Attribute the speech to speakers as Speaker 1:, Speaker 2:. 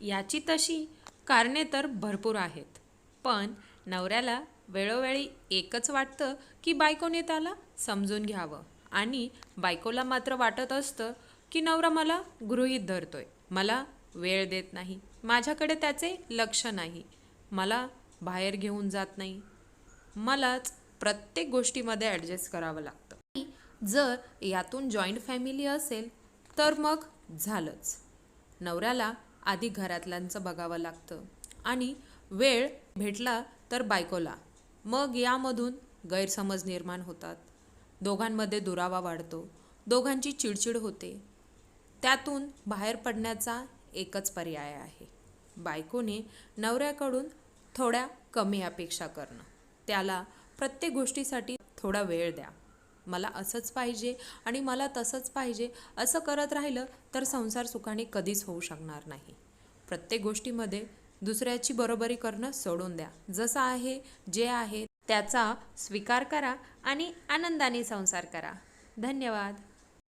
Speaker 1: याची तशी कारणे तर भरपूर आहेत. पण नवऱ्याला वेळोवेळी एकच वाटतं की बायकोने त्याला समजून घ्यावं. आणि बायकोला मात्र वाटत असतं की नवरा मला गृहीत धरतोय. मला वेळ देत नाही. माझ्याकडे त्याचे लक्ष नाही. मला बाहेर घेऊन जात नाही. मलाच प्रत्येक गोष्टीमध्ये ॲडजस्ट करावं लागतं. जर यातून जॉईंट फॅमिली असेल तर मग झालंच. नवऱ्याला आधी घरातल्यांचं बघावं लागतं. आणि वेळ भेटला तर बायकोला. मग यामधून गैरसमज निर्माण होतात. दोघांमध्ये दुरावा वाढतो. दोघांची चिडचिड होते. त्यातून बाहेर पडण्याचा एकच पर्याय आहे. बायकोने नवऱ्याकडून थोड्या कमी अपेक्षा करणं. त्याला प्रत्येक गोष्टीसाठी थोडा वेळ द्या. मला असंच पाहिजे आणि मला तसंच पाहिजे असं करत राहिलं तर संसार सुखाने कधीच होऊ शकणार नाही. प्रत्येक गोष्टीमध्ये दुसऱ्याची बरोबरी करणं सोडून द्या. जसं आहे जे आहे त्याचा स्वीकार करा आणि आनंदाने संसार करा. धन्यवाद.